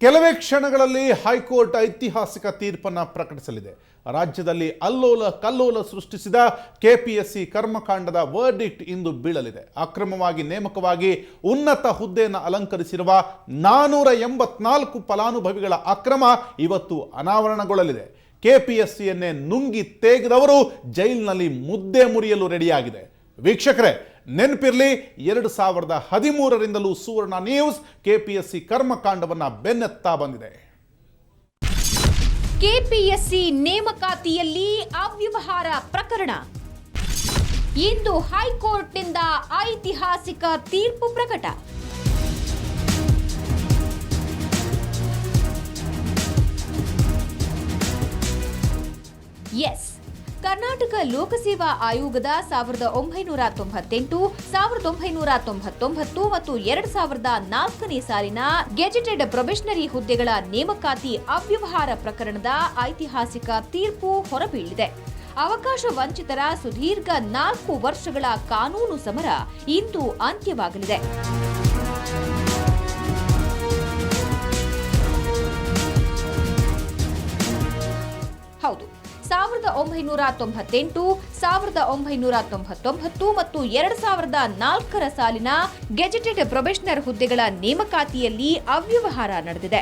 ಕೆಲವೇ ಕ್ಷಣಗಳಲ್ಲಿ ಹೈಕೋರ್ಟ್ ಐತಿಹಾಸಿಕ ತೀರ್ಪನ್ನು ಪ್ರಕಟಿಸಲಿದೆ. ರಾಜ್ಯದಲ್ಲಿ ಅಲ್ಲೋಲ ಕಲ್ಲೋಲ ಸೃಷ್ಟಿಸಿದ ಕೆಪಿಎಸ್ಸಿ ಕರ್ಮಕಾಂಡದ ವರ್ಡಿಕ್ಟ್ ಇಂದು ಬೀಳಲಿದೆ. ಅಕ್ರಮವಾಗಿ ನೇಮಕವಾಗಿ ಉನ್ನತ ಹುದ್ದೆಯನ್ನು ಅಲಂಕರಿಸಿರುವ ನಾನೂರ ಎಂಬತ್ನಾಲ್ಕು ಫಲಾನುಭವಿಗಳ ಅಕ್ರಮ ಇವತ್ತು ಅನಾವರಣಗೊಳ್ಳಲಿದೆ. ಕೆಪಿಎಸ್ಸಿಯನ್ನೇ ನುಂಗಿ ತೇಗದವರು ಜೈಲಿನಲ್ಲಿ ಮುದ್ದೆ ಮುರಿಯಲು ರೆಡಿಯಾಗಿದೆ. ವೀಕ್ಷಕರೇ ನೆನಪಿರಲಿ, ಎರಡು ಸಾವಿರದ ಹದಿಮೂರರಿಂದಲೂ ಸುವರ್ಣ ನ್ಯೂಸ್, ಕೆಪಿಎಸ್ಸಿ ಕರ್ಮಕಾಂಡವನ್ನು ಬೆನ್ನತ್ತಾ ಬಂದಿದೆ. ಕೆಪಿಎಸ್ಸಿ ನೇಮಕಾತಿಯಲ್ಲಿ ಅವ್ಯವಹಾರ ಪ್ರಕರಣ. ಇಂದು ಹೈಕೋರ್ಟ್ನಿಂದ ಐತಿಹಾಸಿಕ ತೀರ್ಪು ಪ್ರಕಟ. ಎಸ್. ಕರ್ನಾಟಕ ಲೋಕಸೇವಾ ಆಯೋಗದ ಸಾವಿರದ ಒಂಬೈನೂರ ತೊಂಬತ್ತೆಂಟು, ಸಾವಿರದ ಒಂಬೈನೂರ ತೊಂಬತ್ತೊಂಬತ್ತು ಮತ್ತು ಎರಡ್ ಸಾವಿರದ ನಾಲ್ಕನೇ ಸಾಲಿನ ಗೆಜೆಟೆಡ್ ಪ್ರೊಬೆಷನರಿ ಹುದ್ದೆಗಳ ನೇಮಕಾತಿ ಅವ್ಯವಹಾರ ಪ್ರಕರಣದ ಐತಿಹಾಸಿಕ ತೀರ್ಪು ಹೊರಬೀಳಿದೆ. ಅವಕಾಶ ವಂಚಿತರ ಸುದೀರ್ಘ ನಾಲ್ಕು ವರ್ಷಗಳ ಕಾನೂನು ಸಮರ ಇಂದು ಅಂತ್ಯವಾಗಲಿದೆ. ಸಾವಿರದ ಒಂಬೈನೂರ ತೊಂಬತ್ತೆಂಟು, ಸಾವಿರದ ಒಂಬೈನೂರ ತೊಂಬತ್ತೊಂಬತ್ತು ಮತ್ತು ಎರಡ್ ಸಾವಿರದ ನಾಲ್ಕರ ಸಾಲಿನ ಗೆಜೆಟೆಡ್ ಪ್ರೊಬೆಷನರ್ ಹುದ್ದೆಗಳ ನೇಮಕಾತಿಯಲ್ಲಿ ಅವ್ಯವಹಾರ ನಡೆದಿದೆ.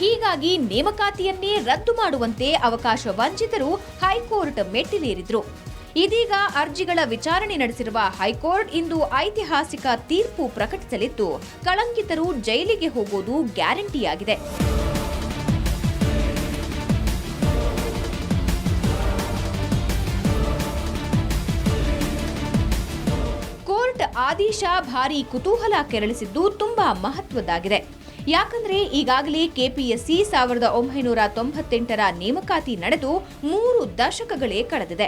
ಹೀಗಾಗಿ ನೇಮಕಾತಿಯನ್ನೇ ರದ್ದು ಮಾಡುವಂತೆ ಅವಕಾಶ ವಂಚಿತರು ಹೈಕೋರ್ಟ್ ಮೆಟ್ಟಿಲೇರಿದ್ರು. ಇದೀಗ ಅರ್ಜಿಗಳ ವಿಚಾರಣೆ ನಡೆಸಿರುವ ಹೈಕೋರ್ಟ್ ಇಂದು ಐತಿಹಾಸಿಕ ತೀರ್ಪು ಪ್ರಕಟಿಸಲಿದ್ದು, ಕಳಂಕಿತರು ಜೈಲಿಗೆ ಹೋಗುವುದು ಗ್ಯಾರಂಟಿಯಾಗಿದೆ. ಆದೇಶ ಭಾರಿ ಕುತೂಹಲ ಕೆರಳಿಸಿದ್ದು ತುಂಬಾ ಮಹತ್ವದ್ದಾಗಿದೆ. ಯಾಕಂದ್ರೆ ಈಗಾಗಲೇ ಕೆಪಿಎಸ್ಸಿ ಸಾವಿರದ ಒಂಬೈನೂರ ತೊಂಬತ್ತೆಂಟರ ನೇಮಕಾತಿ ನಡೆದು ಮೂರು ದಶಕಗಳೇ ಕಳೆದಿದೆ.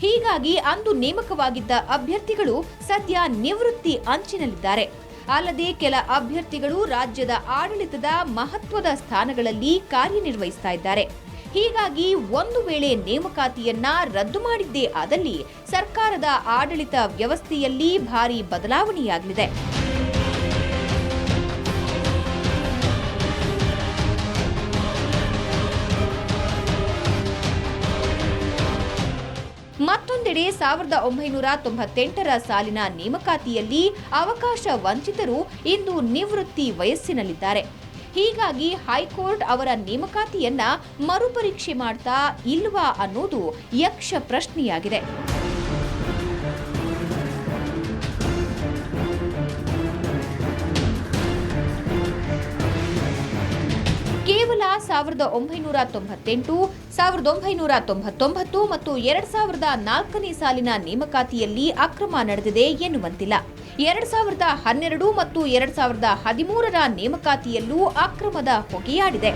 ಹೀಗಾಗಿ ಅಂದು ನೇಮಕವಾಗಿದ್ದ ಅಭ್ಯರ್ಥಿಗಳು ಸದ್ಯ ನಿವೃತ್ತಿ ಅಂಚಿನಲ್ಲಿದ್ದಾರೆ. ಅಲ್ಲದೆ ಕೆಲ ಅಭ್ಯರ್ಥಿಗಳು ರಾಜ್ಯದ ಆಡಳಿತದ ಮಹತ್ವದ ಸ್ಥಾನಗಳಲ್ಲಿ ಕಾರ್ಯನಿರ್ವಹಿಸ್ತಾ ಇದ್ದಾರೆ. ಹೀಗಾಗಿ ಒಂದು ವೇಳೆ ನೇಮಕಾತಿಯನ್ನ ರದ್ದು ಮಾಡಿದ್ದೇ ಆದಲ್ಲಿ ಸರ್ಕಾರದ ಆಡಳಿತ ವ್ಯವಸ್ಥೆಯಲ್ಲಿ ಭಾರಿ ಬದಲಾವಣೆಯಾಗಲಿದೆ. ಮತ್ತೊಂದೆಡೆ ಸಾವಿರದ ಒಂಬೈನೂರ ತೊಂಬತ್ತೆಂಟರ ಸಾಲಿನ ನೇಮಕಾತಿಯಲ್ಲಿ ಅವಕಾಶ ವಂಚಿತರು ಇಂದು ನಿವೃತ್ತಿ ವಯಸ್ಸಿನಲ್ಲಿದ್ದಾರೆ. ಹೀಗಾಗಿ ಹೈಕೋರ್ಟ್ ಅವರ ನೇಮಕಾತಿಯನ್ನ ಮರುಪರೀಕ್ಷೆ ಮಾಡ್ತಾ ಇಲ್ವಾ ಅನ್ನೋದು ಯಕ್ಷ ಪ್ರಶ್ನೆಯಾಗಿದೆ. ಕೇವಲ ಸಾವಿರದ ಒಂಬೈನೂರ ತೊಂಬತ್ತೆಂಟು, ಸಾವಿರದ ಒಂಬೈನೂರ ತೊಂಬತ್ತೊಂಬತ್ತು ಮತ್ತು ಎರಡ್ ಸಾವಿರದ ನಾಲ್ಕನೇ ಸಾಲಿನ ನೇಮಕಾತಿಯಲ್ಲಿ ಅಕ್ರಮ ನಡೆದಿದೆ ಎನ್ನುವಂತಿಲ್ಲ. ಎರಡ್ ಸಾವಿರದ ಹನ್ನೆರಡು ಮತ್ತು ಎರಡ್ ಸಾವಿರದ ಹದಿಮೂರರ ನೇಮಕಾತಿಯಲ್ಲೂ ಅಕ್ರಮದ ಹೊಗೆಯಾಡಿದೆ.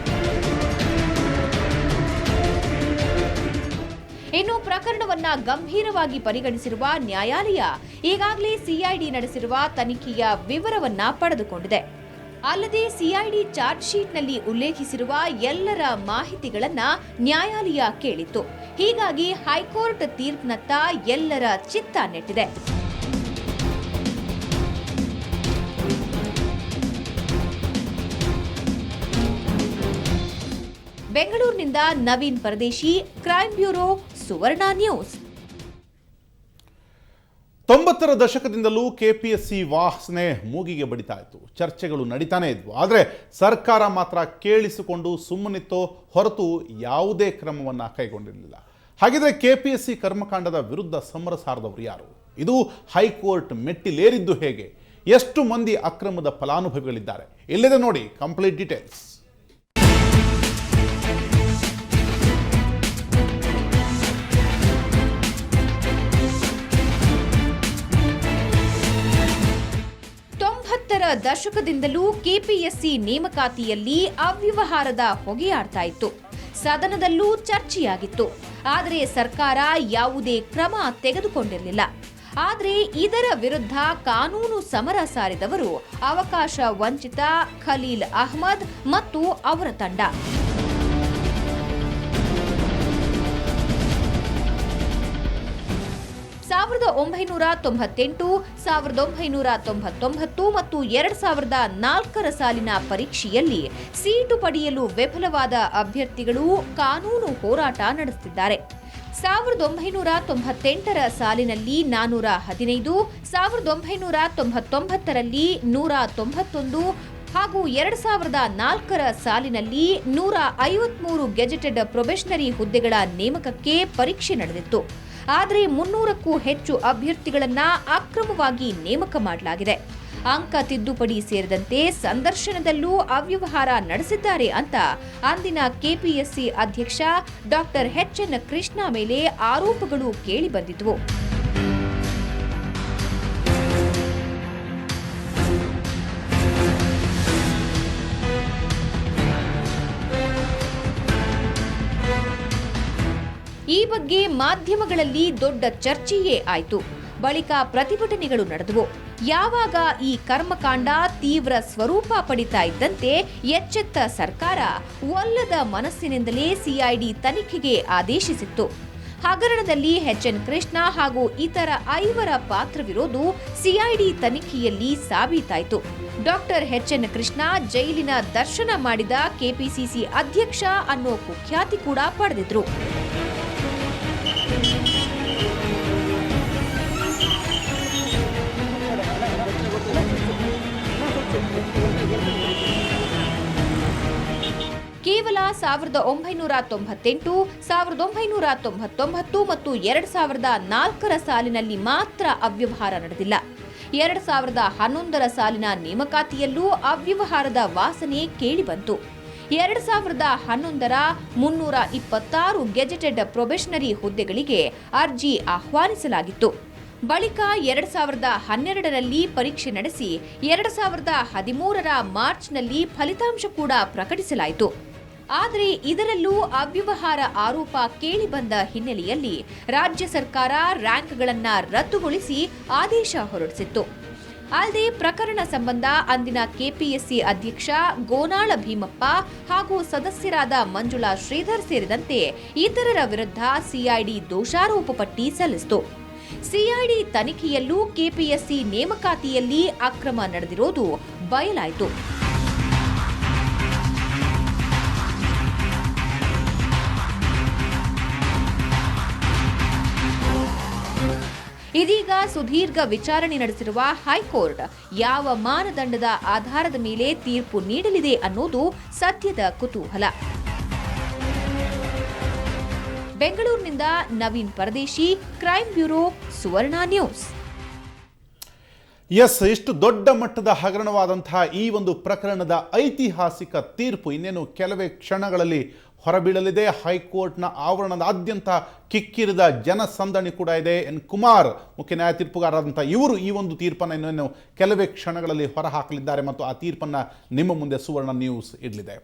ಇನ್ನು ಪ್ರಕರಣವನ್ನ ಗಂಭೀರವಾಗಿ ಪರಿಗಣಿಸಿರುವ ನ್ಯಾಯಾಲಯ ಈಗಾಗಲೇ ಸಿಐಡಿ ನಡೆಸಿರುವ ತನಿಖೆಯ ವಿವರವನ್ನ ಪಡೆದುಕೊಂಡಿದೆ. ಅಲ್ಲದೆ ಸಿಐಡಿ ಚಾರ್ಜ್ ಶೀಟ್ನಲ್ಲಿ ಉಲ್ಲೇಖಿಸಿರುವ ಎಲ್ಲರ ಮಾಹಿತಿಗಳನ್ನ ನ್ಯಾಯಾಲಯ ಕೇಳಿತ್ತು. ಹೀಗಾಗಿ ಹೈಕೋರ್ಟ್ ತೀರ್ಪಿನತ್ತ ಎಲ್ಲರ ಚಿತ್ತ ನೆಟ್ಟಿದೆ. ಬೆಂಗಳೂರಿನಿಂದ Naveen Paradeshi crime bureau Suvarna news. ತೊಂಬತ್ತರ ದಶಕದಿಂದಲೂ ಕೆಪಿಎಸ್ಸಿ ವಾಸನೆ ಮೂಗಿಗೆ ಬಡಿತಾ ಇತ್ತು. ಚರ್ಚೆಗಳು ನಡೀತಾನೆ ಇದ್ವು. ಆದರೆ ಸರ್ಕಾರ ಮಾತ್ರ ಕೇಳಿಸಿಕೊಂಡು ಸುಮ್ಮನಿತ್ತೋ ಹೊರತು ಯಾವುದೇ ಕ್ರಮವನ್ನು ಕೈಗೊಂಡಿರಲಿಲ್ಲ. ಹಾಗಿದ್ರೆ ಕೆಪಿಎಸ್ಸಿ ಕರ್ಮಕಾಂಡದ ವಿರುದ್ಧ ಸಮರ ಸಾರದವರು ಯಾರು? ಇದು ಹೈಕೋರ್ಟ್ ಮೆಟ್ಟಿಲೇರಿದ್ದು ಹೇಗೆ? ಎಷ್ಟು ಮಂದಿ ಅಕ್ರಮದ ಫಲಾನುಭವಿಗಳಿದ್ದಾರೆ? ಇಲ್ಲದೆ ನೋಡಿ ಕಂಪ್ಲೀಟ್ ಡೀಟೇಲ್ಸ್. ತೊಂಬತ್ತರ ದಶಕದಿಂದಲೂ ಕೆಪಿಎಸ್ಸಿ ನೇಮಕಾತಿಯಲ್ಲಿ ಅವ್ಯವಹಾರದ ಹೊಗೆಯಾಡ್ತಾ ಇತ್ತು ಸದನದಲ್ಲೂ ಚರ್ಚೆಯಾಗಿತ್ತು. ಆದರೆ ಸರ್ಕಾರ ಯಾವುದೇ ಕ್ರಮ ತೆಗೆದುಕೊಂಡಿರಲಿಲ್ಲ. ಆದರೆ ಇದರ ವಿರುದ್ಧ ಕಾನೂನು ಸಮರ ಸಾರಿದವರು ಅವಕಾಶ ವಂಚಿತ ಖಲೀಲ್ ಅಹ್ಮದ್ ಮತ್ತು ಅವರ ತಂಡ. ಸಾವಿರದ ಒಂಬೈನೂರ ತೊಂಬತ್ತೆಂಟು, ಸಾವಿರದ ಒಂಬೈನೂರ ತೊಂಬತ್ತೊಂಬತ್ತು ಮತ್ತು ಎರಡು ಸಾವಿರದ ನಾಲ್ಕರ ಸಾಲಿನ ಪರೀಕ್ಷೆಯಲ್ಲಿ ಸೀಟು ಪಡೆಯಲು ವಿಫಲವಾದ ಅಭ್ಯರ್ಥಿಗಳು ಕಾನೂನು ಹೋರಾಟ ನಡೆಸುತ್ತಿದ್ದಾರೆ. ಸಾವಿರದ ಒಂಬೈನೂರ ತೊಂಬತ್ತೆಂಟರ ಸಾಲಿನಲ್ಲಿ ನಾನೂರ ಹದಿನೈದು, ಸಾವಿರದ ಒಂಬೈನೂರ ತೊಂಬತ್ತೊಂಬತ್ತರಲ್ಲಿ ನೂರ ತೊಂಬತ್ತೊಂದು ಹಾಗೂ ಎರಡು ಸಾವಿರದ ನಾಲ್ಕರ ಸಾಲಿನಲ್ಲಿ ನೂರ ಐವತ್ಮೂರು ಗೆಜೆಟೆಡ್ ಪ್ರೊಬೆಷನರಿ ಹುದ್ದೆಗಳ ನೇಮಕಕ್ಕೆ ಪರೀಕ್ಷೆ ನಡೆದಿತ್ತು. ಆದರೆ ಮುನ್ನೂರಕ್ಕೂ ಹೆಚ್ಚು ಅಭ್ಯರ್ಥಿಗಳನ್ನ ಅಕ್ರಮವಾಗಿ ನೇಮಕ ಮಾಡಲಾಗಿದೆ. ಅಂಕ ತಿದ್ದುಪಡಿ ಸೇರಿದಂತೆ ಸಂದರ್ಶನದಲ್ಲೂ ಅವ್ಯವಹಾರ ನಡೆಸಿದ್ದಾರೆ ಅಂತ ಅಂದಿನ ಕೆಪಿಎಸ್ಸಿ ಅಧ್ಯಕ್ಷ ಡಾಕ್ಟರ್ ಎಚ್ ಎನ್ ಕೃಷ್ಣ ಮೇಲೆ ಆರೋಪಗಳು ಕೇಳಿಬಂದಿದ್ವು ಬಗ್ಗೆ ಮಾಧ್ಯಮಗಳಲ್ಲಿ ದೊಡ್ಡ ಚರ್ಚೆಯೇ ಆಯಿತು. ಬಳಿಕ ಪ್ರತಿಭಟನೆಗಳು ನಡೆದವು. ಯಾವಾಗ ಈ ಕರ್ಮಕಾಂಡ ತೀವ್ರ ಸ್ವರೂಪ ಪಡಿತಾ ಇದ್ದಂತೆ ಎಚ್ಚೆತ್ತ ಸರ್ಕಾರ ಒಲ್ಲದ ಮನಸ್ಸಿನಿಂದಲೇ ಸಿಐಡಿ ತನಿಖೆಗೆ ಆದೇಶಿಸಿತ್ತು. ಹಗರಣದಲ್ಲಿ ಎನ್ ಕೃಷ್ಣ ಹಾಗೂ ಇತರ ಐವರ ಪಾತ್ರವಿರೋದು ಸಿಐಡಿ ತನಿಖೆಯಲ್ಲಿ ಸಾಬೀತಾಯಿತು. ಡಾಕ್ಟರ್ ಎನ್ ಕೃಷ್ಣ ಜೈಲಿನ ದರ್ಶನ ಮಾಡಿದ ಕೆಪಿಸಿಸಿ ಅಧ್ಯಕ್ಷ ಅನ್ನೋ ಕುಖ್ಯಾತಿ ಕೂಡ ಪಡೆದಿದ್ರು. ಕೇವಲ ಸಾವಿರದ ಒಂಬೈನೂರ ತೊಂಬತ್ತೆಂಟು, ಸಾವಿರದ ಒಂಬೈನೂರ ತೊಂಬತ್ತೊಂಬತ್ತು ಮತ್ತು ಎರಡು ಸಾವಿರದ ನಾಲ್ಕರ ಸಾಲಿನಲ್ಲಿ ಮಾತ್ರ ಅವ್ಯವಹಾರ ನಡೆದಿಲ್ಲ. ಎರಡು ಸಾವಿರದ ಹನ್ನೊಂದರ ಸಾಲಿನ ನೇಮಕಾತಿಯಲ್ಲೂ ಅವ್ಯವಹಾರದ ವಾಸನೆ ಕೇಳಿಬಂತು. ಎರಡು ಸಾವಿರದ ಹನ್ನೊಂದರ ಮುನ್ನೂರ ಇಪ್ಪತ್ತಾರು ಗೆಜೆಟೆಡ್ ಪ್ರೊಬೆಷನರಿ ಹುದ್ದೆಗಳಿಗೆ ಅರ್ಜಿ ಆಹ್ವಾನಿಸಲಾಗಿತ್ತು. ಬಳಿಕ ಎರಡು ಸಾವಿರದ ಹನ್ನೆರಡರಲ್ಲಿ ಪರೀಕ್ಷೆ ನಡೆಸಿ ಎರಡು ಸಾವಿರದ ಹದಿಮೂರರ ಮಾರ್ಚ್ನಲ್ಲಿ ಫಲಿತಾಂಶ ಕೂಡ ಪ್ರಕಟಿಸಲಾಯಿತು. ಆದರೆ ಇದರಲ್ಲೂ ಅವ್ಯವಹಾರ ಆರೋಪ ಕೇಳಿಬಂದ ಹಿನ್ನೆಲೆಯಲ್ಲಿ ರಾಜ್ಯ ಸರ್ಕಾರ ರ್ಯಾಂಕ್ಗಳನ್ನು ರದ್ದುಗೊಳಿಸಿ ಆದೇಶ ಹೊರಡಿಸಿತ್ತು. ಅಲ್ಲದೆ ಪ್ರಕರಣ ಸಂಬಂಧ ಅಂದಿನ ಕೆಪಿಎಸ್ಸಿ ಅಧ್ಯಕ್ಷ ಗೋನಾಳ ಭೀಮಪ್ಪ ಹಾಗೂ ಸದಸ್ಯರಾದ ಮಂಜುಳಾ ಶ್ರೀಧರ್ ಸೇರಿದಂತೆ ಇತರರ ವಿರುದ್ಧ ಸಿಐಡಿ ದೋಷಾರೋಪ ಪಟ್ಟಿ ಸಲ್ಲಿಸಿತು. ಸಿಐಡಿ ತನಿಖೆಯಲ್ಲೂ ಕೆಪಿಎಸ್ಸಿ ನೇಮಕಾತಿಯಲ್ಲಿ ಅಕ್ರಮ ನಡೆದಿರೋದು ಬಯಲಾಯಿತು. ಇದೀಗ ಸುದೀರ್ಘ ವಿಚಾರಣೆ ನಡೆಸಿರುವ ಹೈಕೋರ್ಟ್ ಯಾವ ಮಾನದಂಡದ ಆಧಾರದ ಮೇಲೆ ತೀರ್ಪು ನೀಡಲಿದೆ ಅನ್ನೋದು ಸದ್ಯದ ಕುತೂಹಲ. ಬೆಂಗಳೂರಿನಿಂದ Naveen Paradeshi, crime bureau, Suvarna news. Yes, ಇಷ್ಟು ದೊಡ್ಡ ಮಟ್ಟದ ಹಗರಣವಾದಂತಹ ಈ ಒಂದು ಪ್ರಕರಣದ ಐತಿಹಾಸಿಕ ತೀರ್ಪು ಇನ್ನೇನು ಕೆಲವೇ ಕ್ಷಣಗಳಲ್ಲಿ ಹೊರಬೀಳಲಿದೆ. ಹೈಕೋರ್ಟ್ನ ಆವರಣದಾದ್ಯಂತ ಕಿಕ್ಕಿರಿದ ಜನಸಂದಣಿ ಕೂಡ ಇದೆ. ಎನ್. ಕುಮಾರ್ ಮುಖ್ಯ ನ್ಯಾಯ ತೀರ್ಪುಗಾರರಾದಂಥ ಇವರು ಈ ಒಂದು ತೀರ್ಪನ್ನು ಇನ್ನೇನು ಕೆಲವೇ ಕ್ಷಣಗಳಲ್ಲಿ ಹೊರಹಾಕಲಿದ್ದಾರೆ ಮತ್ತು ಆ ತೀರ್ಪನ್ನು ನಿಮ್ಮ ಮುಂದೆ ಸುವರ್ಣ ನ್ಯೂಸ್ ಇಡಲಿದೆ.